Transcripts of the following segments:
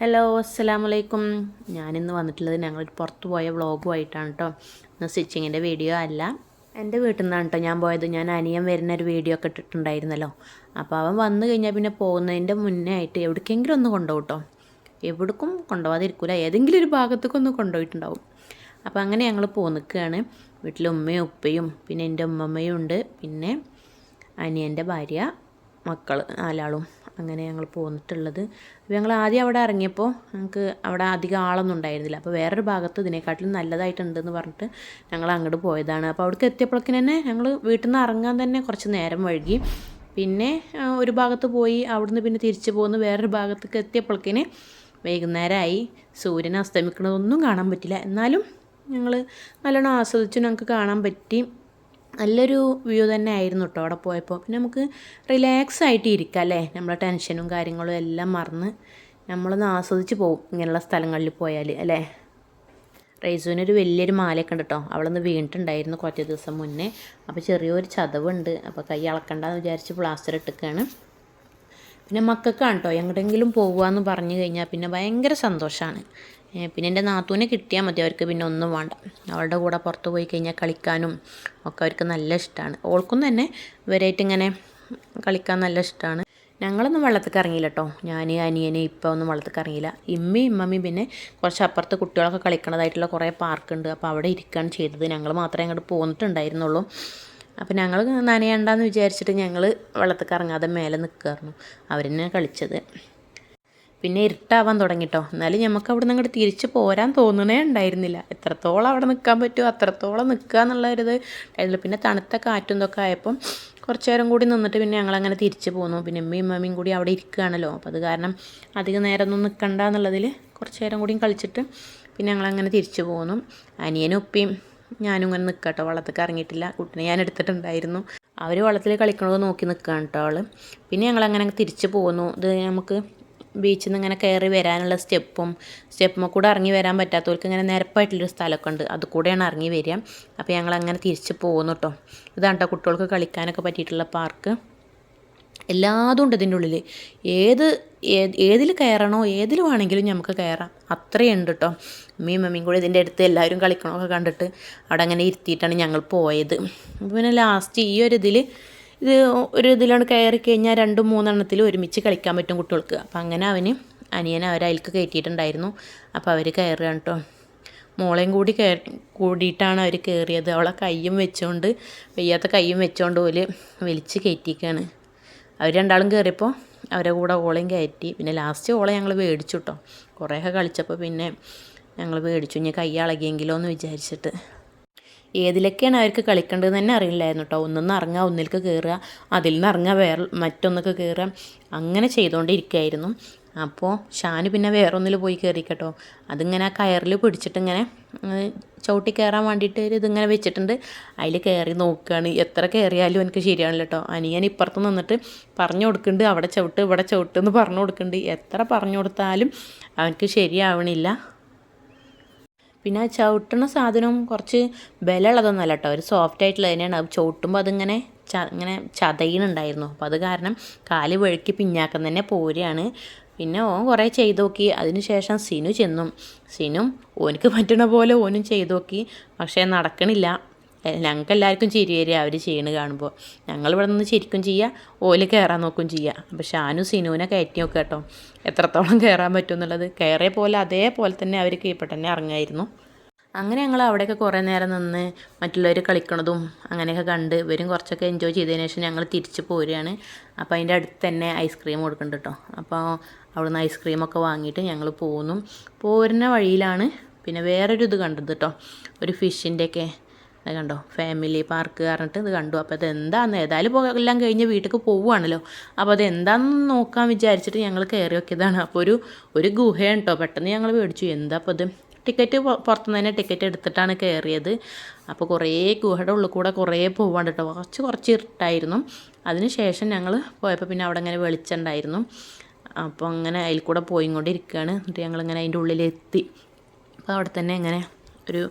Hello അസ്സാം വലൈക്കും ഞാനിന്ന് വന്നിട്ടുള്ളത് ഞങ്ങൾ പുറത്ത് പോയ വ്ളോഗുമായിട്ടാണ് കേട്ടോ ഇന്ന് സ്റ്റിച്ചിങ്ങിന്റെ വീഡിയോ അല്ല. എന്റെ വീട്ടിൽ നിന്നാണ് കേട്ടോ ഞാൻ പോയത്. ഞാൻ അനിയൻ വരുന്ന ഒരു വീഡിയോ ഒക്കെ ഇട്ടിട്ടുണ്ടായിരുന്നല്ലോ. അപ്പോൾ അവൻ വന്നു കഴിഞ്ഞാൽ പിന്നെ പോകുന്നതിന്റെ മുന്നേ ആയിട്ട് എവിടേക്കെങ്കിലും ഒന്ന് കൊണ്ടുപോകും കേട്ടോ എവിടേക്കും കൊണ്ടുപോകാതിരിക്കില്ല ഏതെങ്കിലും ഒരു ഭാഗത്തേക്കൊന്ന് കൊണ്ടുപോയിട്ടുണ്ടാവും അപ്പോൾ അങ്ങനെ ഞങ്ങൾ പോകുന്ന നിൽക്കുകയാണ് വീട്ടിൽ ഉമ്മയും ഉപ്പയും പിന്നെ എന്റെ ഉമ്മമ്മയും ഉണ്ട്. പിന്നെ അനിയന്റെ ഭാര്യ മക്കൾ നാലാളും. അങ്ങനെ ഞങ്ങൾ പോന്നിട്ടുള്ളത്. അപ്പോൾ ഞങ്ങൾ ആദ്യം അവിടെ ഇറങ്ങിയപ്പോൾ ഞങ്ങൾക്ക് അവിടെ അധികം ആളൊന്നും ഉണ്ടായിരുന്നില്ല. അപ്പോൾ വേറൊരു ഭാഗത്ത് ഇതിനെക്കാട്ടിലും നല്ലതായിട്ടുണ്ടെന്ന് പറഞ്ഞിട്ട് ഞങ്ങൾ അങ്ങോട്ട് പോയതാണ്. അപ്പോൾ അവിടേക്ക് എത്തിയപ്പോഴേക്കും തന്നെ ഞങ്ങൾ വീട്ടിൽ നിന്ന് ഇറങ്ങാൻ തന്നെ കുറച്ച് നേരം വൈകി. പിന്നെ ഒരു ഭാഗത്ത് പോയി അവിടുന്ന് പിന്നെ തിരിച്ചു പോന്ന് വേറൊരു ഭാഗത്തേക്ക് എത്തിയപ്പോഴേക്കിന് വൈകുന്നേരമായി സൂര്യൻ അസ്തമിക്കുന്നതൊന്നും കാണാൻ പറ്റില്ല. എന്നാലും ഞങ്ങൾ നല്ലോണം ആസ്വദിച്ചു. ഞങ്ങൾക്ക് കാണാൻ പറ്റി. നല്ലൊരു വ്യൂ തന്നെ ആയിരുന്നു കേട്ടോ അവിടെ പോയപ്പോൾ പിന്നെ നമുക്ക് റിലാക്സ് ആയിട്ട് ഇരിക്കാം അല്ലേ നമ്മളെ ടെൻഷനും കാര്യങ്ങളും എല്ലാം മറന്ന് നമ്മളൊന്ന് ആസ്വദിച്ച് പോകും ഇങ്ങനെയുള്ള സ്ഥലങ്ങളിൽ പോയാൽ അല്ലേ? റൈസുവിനൊരു വലിയൊരു മാലയൊക്കെ ഉണ്ട് കേട്ടോ അവളൊന്ന് വീണിട്ടുണ്ടായിരുന്നു കുറച്ച് ദിവസം മുന്നേ. അപ്പോൾ ചെറിയൊരു ചതവുണ്ട്. അപ്പോൾ കൈ അളക്കണ്ടെന്ന് വിചാരിച്ച് പ്ലാസ്റ്റർ ഇട്ടിക്കാണ്. പിന്നെ മക്കൾക്കാണ് കേട്ടോ എങ്ങോട്ടെങ്കിലും പോകുക എന്ന് പറഞ്ഞു കഴിഞ്ഞാൽ പിന്നെ ഭയങ്കര സന്തോഷമാണ് പിന്നെ എന്റെ നാത്തൂനെ കിട്ടിയാൽ മതി. അവർക്ക് പിന്നെ ഒന്നും വേണ്ട. അവളുടെ കൂടെ പുറത്ത് പോയി കഴിഞ്ഞാൽ കളിക്കാനും ഒക്കെ അവർക്ക് നല്ല ഇഷ്ടമാണ് ഓൾക്കും തന്നെ ഇവരായിട്ട് ഇങ്ങനെ കളിക്കാൻ നല്ല ഇഷ്ടമാണ് ഞങ്ങളൊന്നും വെള്ളത്തിൽ ഇറങ്ങിയില്ല കേട്ടോ ഞാൻ അനിയനെ ഇപ്പം ഒന്നും വെള്ളത്തിൽ ഇറങ്ങിയില്ല. ഇമ്മി ഇമ്മമ്മയും പിന്നെ കുറച്ച് അപ്പുറത്ത് കുട്ടികളൊക്കെ കളിക്കണതായിട്ടുള്ള കുറേ പാർക്കുണ്ട് അപ്പോൾ അവിടെ ഇരിക്കുകയാണ് ചെയ്തത്. ഞങ്ങൾ മാത്രമേ അങ്ങോട്ട് പോന്നിട്ടുണ്ടായിരുന്നുള്ളൂ. അപ്പോൾ ഞങ്ങൾ നനയണ്ടെന്ന് വിചാരിച്ചിട്ട് ഞങ്ങൾ വെള്ളത്തിൽ ഇറങ്ങാതെ മേലെ നിൽക്കുമായിരുന്നു അവരെന്നെ കളിച്ചത്. പിന്നെ ഇരുട്ടാവാൻ തുടങ്ങിട്ടോ. എന്നാലും നമുക്ക് അവിടെ നിന്ന് അങ്ങോട്ട് തിരിച്ച് പോരാൻ തോന്നണേ ഉണ്ടായിരുന്നില്ല. എത്രത്തോളം അവിടെ നിൽക്കാൻ പറ്റുമോ അത്രത്തോളം നിൽക്കുക എന്നുള്ള ഒരു ഇത് ഉണ്ടായിരുന്നില്ല. പിന്നെ തണുത്ത കാറ്റും ഇതൊക്കെ ആയപ്പം കുറച്ച് നേരം കൂടി നിന്നിട്ട് പിന്നെ ഞങ്ങളങ്ങനെ തിരിച്ച് പോന്നു. പിന്നെ അമ്മയും മമ്മിയും കൂടി അവിടെ ഇരിക്കുകയാണല്ലോ അപ്പോൾ അത് കാരണം അധികം നേരമൊന്നും നിൽക്കണ്ട എന്നുള്ളതിൽ കുറച്ച് നേരം കൂടിയും കളിച്ചിട്ട് പിന്നെ ഞങ്ങളങ്ങനെ തിരിച്ച് പോന്നു. അനിയനും ഉപ്പയും ഞാനും ഇങ്ങനെ നിൽക്കട്ടോ വള്ളത്തേക്ക് ഇറങ്ങിയിട്ടില്ല. കുട്ടിനെ ഞാൻ എടുത്തിട്ടുണ്ടായിരുന്നു. അവർ വള്ളത്തിൽ കളിക്കണത് നോക്കി നിൽക്കുകയാണ് കേട്ടോ അവൾ പിന്നെ ഞങ്ങളങ്ങനെ തിരിച്ചു പോന്നു. ഇത് നമുക്ക് ബീച്ചിൽ നിന്ന് ഇങ്ങനെ കയറി വരാനുള്ള സ്റ്റെപ്പും സ്റ്റെപ്പുമ്മ കൂടെ ഇറങ്ങി വരാൻ പറ്റാത്തവർക്ക് ഇങ്ങനെ നിരപ്പായിട്ടുള്ളൊരു സ്ഥലമൊക്കെ ഉണ്ട് അത് കൂടെയാണ് ഇറങ്ങി വരിക. അപ്പോൾ ഞങ്ങൾ അങ്ങനെ തിരിച്ച് പോകുന്നു കേട്ടോ. ഇതാണ് കേട്ടോ കുട്ടികൾക്ക് കളിക്കാനൊക്കെ പറ്റിയിട്ടുള്ള പാർക്ക്. എല്ലാതും ഉണ്ട് ഇതിന്റെ ഉള്ളിൽ ഏത് ഏത് ഏതിൽ കയറണോ ഏതിൽ വേണമെങ്കിലും നമുക്ക് കയറാം. അത്രയും ഉണ്ട് കേട്ടോ. അമ്മയും മമ്മിയും കൂടി ഇതിന്റെ അടുത്ത് എല്ലാവരും കളിക്കണമൊക്കെ കണ്ടിട്ട് അവിടെ അങ്ങനെ ഇരുത്തിയിട്ടാണ് ഞങ്ങൾ പോയത്. പിന്നെ ലാസ്റ്റ് ഈ ഒരു ഇതിൽ ഇത് ഒരു ഇതിലാണ് കയറി കഴിഞ്ഞാൽ രണ്ടും മൂന്നെണ്ണത്തിൽ ഒരുമിച്ച് കളിക്കാൻ പറ്റും കുട്ടികൾക്ക്. അപ്പോൾ അങ്ങനെ അവന് അനിയൻ അവരതിലേക്ക് കയറ്റിയിട്ടുണ്ടായിരുന്നു. അപ്പോൾ അവർ കയറുകയാണ് കേട്ടോ മോളെയും കൂടി കയറി കൂടിയിട്ടാണ് അവർ കയറിയത്. അവളെ കയ്യും വെച്ചുകൊണ്ട് വയ്യാത്ത കയ്യും വെച്ചുകൊണ്ട് ഓൽ വലിച്ച് കയറ്റിക്കാണ്. അവർ രണ്ടാളും കയറിയപ്പോൾ അവരെ കൂടെ ഓളയും കയറ്റി. പിന്നെ ലാസ്റ്റ് ഓളെ ഞങ്ങൾ മേടിച്ചു കേട്ടോ കുറേയൊക്കെ കളിച്ചപ്പോൾ പിന്നെ ഞങ്ങൾ മേടിച്ചു ഇനി കൈ അളകിയെങ്കിലോ എന്ന് വിചാരിച്ചിട്ട്. ഏതിലൊക്കെയാണ് അവർക്ക് കളിക്കേണ്ടതെന്ന് തന്നെ അറിയില്ലായിരുന്നു കേട്ടോ. ഒന്നിന്ന് ഇറങ്ങുക ഒന്നിലേക്ക് കയറുക അതിൽ നിന്ന് ഇറങ്ങുക വേറെ മറ്റൊന്നൊക്കെ കയറുക അങ്ങനെ ചെയ്തുകൊണ്ടിരിക്കുകയായിരുന്നു. അപ്പോൾ ഷാന് പിന്നെ വേറൊന്നിൽ പോയി കയറി കേട്ടോ. അതിങ്ങനെ ആ കയറിൽ പിടിച്ചിട്ടിങ്ങനെ ചവിട്ടി കയറാൻ വേണ്ടിയിട്ട് ഇതിങ്ങനെ വെച്ചിട്ടുണ്ട്. അതിൽ കയറി നോക്കുകയാണ്. എത്ര കയറിയാലും എനിക്ക് ശരിയാണല്ലോ കേട്ടോ. അനിയൻ ഇപ്പുറത്ത് നിന്നിട്ട് പറഞ്ഞു കൊടുക്കുന്നുണ്ട് അവിടെ ചവിട്ട് ഇവിടെ ചവിട്ട് എന്ന് പറഞ്ഞു കൊടുക്കുന്നുണ്ട്. എത്ര പറഞ്ഞു കൊടുത്താലും അവനക്ക് ശരിയാവണില്ല. പിന്നെ ആ ചവിട്ടണ സാധനം കുറച്ച് ബലമുള്ളതൊന്നുമല്ല കേട്ടോ. ഒരു സോഫ്റ്റ് ആയിട്ടുള്ള തന്നെയാണ്. അത് ചവിട്ടുമ്പോൾ അതിങ്ങനെ ച ഇങ്ങനെ ചതയുന്നുണ്ടായിരുന്നു. അപ്പോൾ അത് കാരണം കാൽ വഴുക്കി പിഞ്ഞാക്കം തന്നെ പോരുകയാണ്. പിന്നെ ഓൻ കുറേ ചെയ്തു നോക്കി. അതിന് ശേഷം സിനു ചെന്നും. സിനും ഓനിക്ക് പറ്റണ പോലെ ഓനും ചെയ്തു നോക്കി. പക്ഷേ നടക്കണില്ല. ഞങ്ങൾക്ക് എല്ലാവർക്കും ചിരി വരിക അവർ ചെയ്യണ കാണുമ്പോൾ ഞങ്ങൾ ഇവിടെ നിന്ന് ശരിക്കും ചെയ്യുക ഓൽ കയറാൻ നോക്കും ചെയ്യുക അപ്പോൾ ഷാനു സിനുവിനെ കയറ്റി നോക്കുക കേട്ടോ. എത്രത്തോളം കയറാൻ പറ്റും എന്നുള്ളത് കയറിയ പോലെ അതേപോലെ തന്നെ അവർ കീഴ്പ്പെട്ട് തന്നെ ഇറങ്ങായിരുന്നു. അങ്ങനെ ഞങ്ങൾ അവിടെയൊക്കെ കുറേ നേരം നിന്ന് മറ്റുള്ളവർ കളിക്കണതും അങ്ങനെയൊക്കെ കണ്ട് ഇവരും കുറച്ചൊക്കെ എൻജോയ് ചെയ്തതിന് ശേഷം ഞങ്ങൾ തിരിച്ച് പോരുകയാണ്. അപ്പോൾ അതിന്റെ അടുത്ത് തന്നെ ഐസ്ക്രീം കൊടുക്കുന്നുണ്ട് കേട്ടോ. അപ്പോൾ അവിടുന്ന് ഐസ്ക്രീമൊക്കെ വാങ്ങിയിട്ട് ഞങ്ങൾ പോന്നു. പോരുന്ന വഴിയിലാണ് പിന്നെ വേറൊരു ഇത് കണ്ടത് കേട്ടോ. ഒരു ഫിഷിന്റെയൊക്കെ അത് കണ്ടോ? ഫാമിലി പാർക്ക് പറഞ്ഞിട്ട് ഇത് കണ്ടു. അപ്പോൾ ഇതെന്താന്ന് ഏതായാലും എല്ലാം കഴിഞ്ഞ് വീട്ടിലേക്ക് പോവുകയാണല്ലോ അപ്പോൾ അത് എന്താണെന്ന് നോക്കാൻ വിചാരിച്ചിട്ട് ഞങ്ങൾ കയറി നോക്കിയതാണ്. അപ്പോൾ ഒരു ഒരു ഗുഹയാണ് കേട്ടോ പെട്ടെന്ന് ഞങ്ങൾ മേടിച്ചു. എന്താ അപ്പോൾ ഇത്? ടിക്കറ്റ് പുറത്തുനിന്ന് തന്നെ ടിക്കറ്റ് എടുത്തിട്ടാണ് കയറിയത്. അപ്പോൾ കുറേ ഗുഹയുടെ ഉള്ളിൽ കൂടെ കുറേ പോവാണ്ട് കേട്ടോ. കുറച്ച് കുറച്ച് ഇരുട്ടായിരുന്നു. അതിന് ശേഷം ഞങ്ങൾ പോയപ്പോൾ പിന്നെ അവിടെ അങ്ങനെ വെളിച്ചുണ്ടായിരുന്നു. അപ്പോൾ അങ്ങനെ അതിൽ കൂടെ പോയിക്കൊണ്ടിരിക്കുകയാണ് എന്നിട്ട് ഞങ്ങളിങ്ങനെ അതിന്റെ ഉള്ളിലെത്തി. അപ്പോൾ അവിടെ തന്നെ ഇങ്ങനെ ഒരു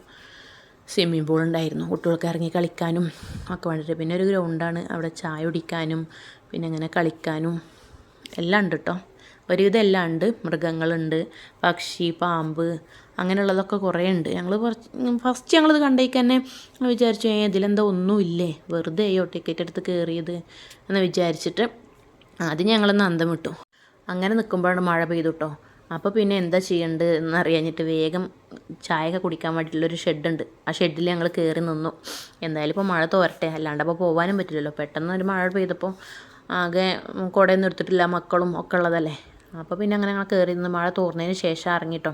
സ്വിമ്മിംഗ് പൂൾ ഉണ്ടായിരുന്നു. കുട്ടികൾക്ക് ഇറങ്ങി കളിക്കാനും ഒക്കെ വേണ്ടിയിട്ട് പിന്നെ ഒരു ഗ്രൗണ്ടാണ് അവിടെ ചായ കുടിക്കാനും പിന്നെ അങ്ങനെ കളിക്കാനും എല്ലാം ഉണ്ട് കേട്ടോ ഒരുവിധം എല്ലാം ഉണ്ട്. മൃഗങ്ങളുണ്ട് പക്ഷി പാമ്പ് അങ്ങനെയുള്ളതൊക്കെ കുറേ ഉണ്ട്. ഞങ്ങൾ കുറച്ച് ഫസ്റ്റ് ഞങ്ങളിത് കണ്ടേക്ക് തന്നെ വിചാരിച്ചു ഏ ഇതിലെന്താ ഒന്നുമില്ലേ വെറുതെ അയ്യോ ടിക്കറ്റ് എടുത്ത് കയറിയത് എന്ന് വിചാരിച്ചിട്ട് ആദ്യം ഞങ്ങളൊന്ന് അന്തം വിട്ടു. അങ്ങനെ നിൽക്കുമ്പോഴാണ് മഴ പെയ്തു കേട്ടോ അപ്പോൾ പിന്നെ എന്താ ചെയ്യേണ്ടത് എന്നറിയാഞ്ഞിട്ട് വേഗം ചായയൊക്കെ കുടിക്കാൻ വേണ്ടിയിട്ടുള്ളൊരു ഷെഡുണ്ട്. ആ ഷെഡിൽ ഞങ്ങൾ കയറി നിന്നു. എന്തായാലും ഇപ്പോൾ മഴ തോരട്ടെ. അല്ലാണ്ട് അപ്പോൾ പോകാനും പറ്റില്ലല്ലോ. പെട്ടെന്ന് ഒരു മഴ പെയ്തപ്പോൾ ആകെ കുടയൊന്നും എടുത്തിട്ടില്ല. മക്കളും ഒക്കെ ഉള്ളതല്ലേ. അപ്പോൾ പിന്നെ അങ്ങനെ ഞങ്ങൾ കയറി നിന്ന് മഴ തോർന്നതിന് ശേഷം ഇറങ്ങിട്ടോ.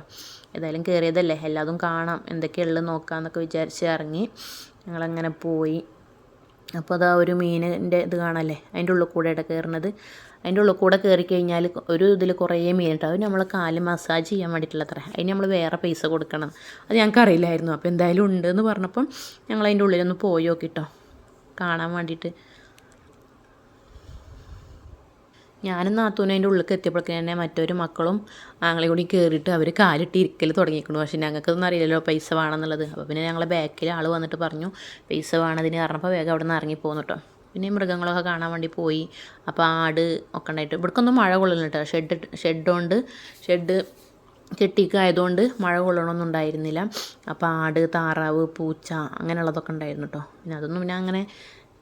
ഏതായാലും കയറിയതല്ലേ എല്ലാതും കാണാം. എന്തൊക്കെയുള്ളത് നോക്കാമെന്നൊക്കെ വിചാരിച്ച് ഇറങ്ങി ഞങ്ങളങ്ങനെ പോയി. അപ്പോൾ അതാ ഒരു മീനിന്റെ ഇത് കാണല്ലേ? അതിന്റെ ഉള്ളിൽ കൂടെയാണ് കയറുന്നത്. അതിന്റെ ഉള്ളിൽ കൂടെ കയറി കഴിഞ്ഞാൽ ഒരു ഇതിൽ കുറേ മീനുണ്ടാവും നമ്മൾ കാൽ മസാജ് ചെയ്യാൻ വേണ്ടിയിട്ടുള്ള അത്ര അതിന് നമ്മൾ വേറെ പൈസ കൊടുക്കണം. അത് ഞങ്ങൾക്ക് അറിയില്ലായിരുന്നു. അപ്പോൾ എന്തായാലും ഉണ്ട് എന്ന് പറഞ്ഞപ്പം ഞങ്ങൾ അതിന്റെ ഉള്ളിലൊന്ന് പോയി നോക്കിട്ടോ. കാണാൻ വേണ്ടിയിട്ട്. ഞാനും നാത്തൂനും അതിന്റെ ഉള്ളിലേക്ക് എത്തിയപ്പോഴേക്കും തന്നെ മറ്റൊരു മക്കളും ആങ്ങളെ കൂടി കയറിയിട്ട് അവർ കാലിട്ട് ഇരിക്കൽ തുടങ്ങിയിരിക്കുന്നു പക്ഷേ ഞങ്ങൾക്കൊന്നും അറിയില്ലല്ലോ പൈസ വേണമെന്നുള്ളത്. അപ്പോൾ പിന്നെ ഞങ്ങളെ ബാക്കിൽ ആൾ വന്നിട്ട് പറഞ്ഞു പൈസ വേണതിന് പറഞ്ഞപ്പോൾ വേഗം അവിടെ നിന്ന് ഇറങ്ങി പോകുന്നു കേട്ടോ പിന്നെ മൃഗങ്ങളൊക്കെ കാണാൻ വേണ്ടി പോയി. അപ്പോൾ ആട് ഒക്കെ ഉണ്ടായിട്ട് ഇവിടേക്കൊന്നും മഴ കൊള്ളില്ല കേട്ടോ ഷെഡ് ഷെഡുണ്ട് ഷെഡ് കെട്ടിയൊക്കെ ആയതുകൊണ്ട് മഴ കൊള്ളണമൊന്നും ഉണ്ടായിരുന്നില്ല. അപ്പോൾ ആട് താറാവ് പൂച്ച അങ്ങനെയുള്ളതൊക്കെ ഉണ്ടായിരുന്നു കേട്ടോ പിന്നെ അതൊന്നും പിന്നെ അങ്ങനെ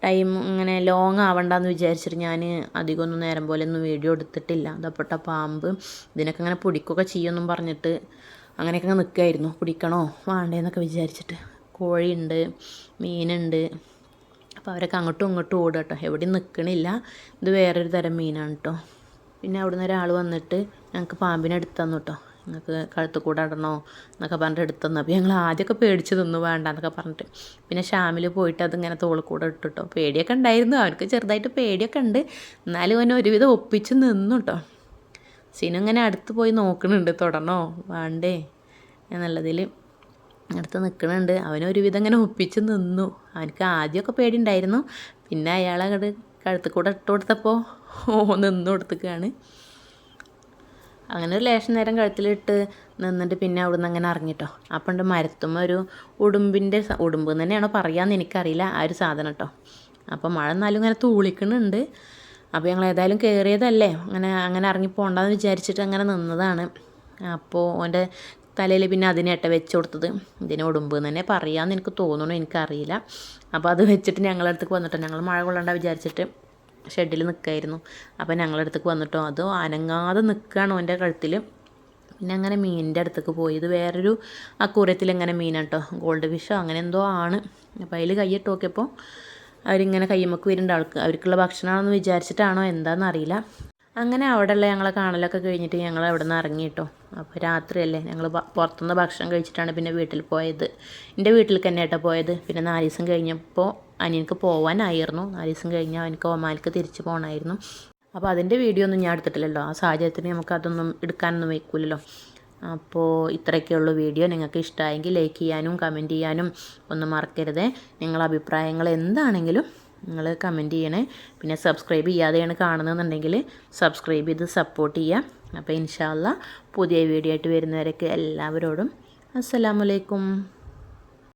ടൈം ഇങ്ങനെ ലോങ് ആവണ്ടെന്ന് വിചാരിച്ചിട്ട് ഞാൻ അധികമൊന്നും നേരം പോലെ ഒന്നും വീഡിയോ എടുത്തിട്ടില്ല. അതപ്പെട്ട പാമ്പ്. ഇതിനൊക്കെ ഇങ്ങനെ പിടിക്കുകയൊക്കെ ചെയ്യുമെന്നും പറഞ്ഞിട്ട് അങ്ങനെയൊക്കെ അങ്ങ് നിൽക്കുമായിരുന്നു പിടിക്കണോ? വേണ്ടേന്നൊക്കെ വിചാരിച്ചിട്ട്. കോഴിയുണ്ട് മീനുണ്ട്. അപ്പോൾ അവരൊക്കെ അങ്ങോട്ടും ഇങ്ങോട്ടും ഓടുക കേട്ടോ. എവിടെയും നിൽക്കണില്ല ഇത് വേറൊരു തരം മീനാണ് കേട്ടോ. പിന്നെ അവിടുന്ന് ഒരാൾ വന്നിട്ട് ഞങ്ങൾക്ക് പാമ്പിനെ എടുത്തു തന്നു കേട്ടോ. നിങ്ങൾക്ക് കഴുത്ത് കൂടെ ഇടണോ എന്നൊക്കെ പറഞ്ഞിട്ട് എടുത്തു തന്നു അപ്പോൾ ഞങ്ങൾ ആദ്യമൊക്കെ പേടിച്ച് തിന്നു വേണ്ട എന്നൊക്കെ പറഞ്ഞിട്ട്. പിന്നെ ഷാമിൽ പോയിട്ട് അതിങ്ങനെ തോളിൽ കൂടെ ഇട്ടിട്ടോ. പേടിയൊക്കെ ഉണ്ടായിരുന്നു. അവർക്ക് ചെറുതായിട്ട് പേടിയൊക്കെ ഉണ്ട്. എന്നാലും അവൻ ഒരുവിധം ഒപ്പിച്ച് നിന്നു കേട്ടോ സീനു ഇങ്ങനെ അടുത്ത് പോയി നോക്കണുണ്ട്. തൊടണോ? വേണ്ടേ? എന്നുള്ളതിൽ അടുത്ത് നിൽക്കണുണ്ട് അവനൊരുവിധം ഇങ്ങനെ ഒപ്പിച്ച് നിന്നു. അവനക്ക് ആദ്യമൊക്കെ പേടി ഉണ്ടായിരുന്നു. പിന്നെ അയാൾ കഴുത്തിൽ കൂടെ ഇട്ട് കൊടുത്തപ്പോൾ ഓ നിന്ന് കൊടുത്തേക്കാണ്. അങ്ങനെ ഒരു ലേശം നേരം കഴുത്തിലിട്ട് നിന്നിട്ട് പിന്നെ അവിടുന്ന് അങ്ങനെ ഇറങ്ങിട്ടോ. അപ്പം ഉണ്ട് മരത്തും ഒരു ഉടുമ്പിന്റെ ഉടുമ്പ് തന്നെയാണോ പറയാമെന്ന് എനിക്കറിയില്ല ആ ഒരു സാധനം കേട്ടോ. അപ്പം മഴ എന്നാലും ഇങ്ങനെ തൂളിക്കണുണ്ട്. അപ്പോൾ ഞങ്ങൾ ഏതായാലും കയറിയതല്ലേ അങ്ങനെ അങ്ങനെ ഇറങ്ങി പോകണ്ടെന്ന് വിചാരിച്ചിട്ട് അങ്ങനെ നിന്നതാണ്. അപ്പോൾ ഓന്റെ തലയിൽ പിന്നെ അതിനേട്ട വെച്ച് കൊടുത്തത്. ഇതിനെ ഉടുമ്പ് തന്നെ പറയാമെന്ന് എനിക്ക് തോന്നുന്നു എനിക്കറിയില്ല. അപ്പോൾ അത് വെച്ചിട്ട് ഞങ്ങളുടെ അടുത്തേക്ക് വന്നിട്ടോ ഞങ്ങൾ മഴ കൊള്ളണ്ട വിചാരിച്ചിട്ട് ഷെഡിൽ നിൽക്കായിരുന്നു അപ്പോൾ ഞങ്ങളുടെ അടുത്തേക്ക് വന്നിട്ടോ അതോ അനങ്ങാതെ നിൽക്കുകയാണ് ഓന്റെ കഴുത്തിൽ പിന്നെ അങ്ങനെ മീനിന്റെ അടുത്തേക്ക് പോയി. ഇത് വേറൊരു അക്കൂരത്തിൽ ഇങ്ങനെ മീനാണ് കേട്ടോ ഗോൾഡ് ഫിഷോ അങ്ങനെ എന്തോ ആണ്. അപ്പോൾ അതിൽ കൈയിട്ട് നോക്കിയപ്പോൾ അവരിങ്ങനെ കയ്യമ്മക്ക് വരുന്നുണ്ട് ആൾക്ക്. അവർക്കുള്ള ഭക്ഷണമാണെന്ന് വിചാരിച്ചിട്ടാണോ എന്താണെന്ന് അറിയില്ല. അങ്ങനെ അവിടെയുള്ള ഞങ്ങളെ കാണലൊക്കെ കഴിഞ്ഞിട്ട് ഞങ്ങൾ അവിടെ നിന്ന് ഇറങ്ങി കേട്ടോ അപ്പോൾ രാത്രിയല്ലേ ഞങ്ങൾ പുറത്തുനിന്ന് ഭക്ഷണം കഴിച്ചിട്ടാണ് പിന്നെ വീട്ടിൽ പോയത്. എന്റെ വീട്ടിൽ തന്നെ കേട്ടോ പോയത്. പിന്നെ നാല് ദിവസം കഴിഞ്ഞപ്പോൾ അനിയനക്ക് പോവാനായിരുന്നു. നാല് ദിവസം കഴിഞ്ഞ് അവനക്ക് ഒമാലിക്ക് തിരിച്ചു പോകണമായിരുന്നു അപ്പോൾ അതിന്റെ വീഡിയോ ഒന്നും ഞാൻ എടുത്തിട്ടില്ലല്ലോ. ആ സാഹചര്യത്തിന് നമുക്ക് അതൊന്നും എടുക്കാനൊന്നും വയ്ക്കില്ലല്ലോ അപ്പോൾ ഇത്രയൊക്കെയുള്ളൂ വീഡിയോ നിങ്ങൾക്ക് ഇഷ്ടമായെങ്കിൽ ലൈക്ക് ചെയ്യാനും കമന്റ് ചെയ്യാനും ഒന്നും മറക്കരുതേ. നിങ്ങളുടെ അഭിപ്രായങ്ങൾ എന്താണെങ്കിലും നിങ്ങൾ കമന്റ് ചെയ്യണേ. പിന്നെ സബ്സ്ക്രൈബ് ചെയ്യാതെയാണ് കാണുന്നതെന്നുണ്ടെങ്കിൽ സബ്സ്ക്രൈബ് ചെയ്ത് സപ്പോർട്ട് ചെയ്യുക. അപ്പോൾ ഇൻഷാല്ല പുതിയ വീഡിയോ ആയിട്ട് വരുന്നവരൊക്കെ എല്ലാവരോടും അസ്സലാമലൈക്കും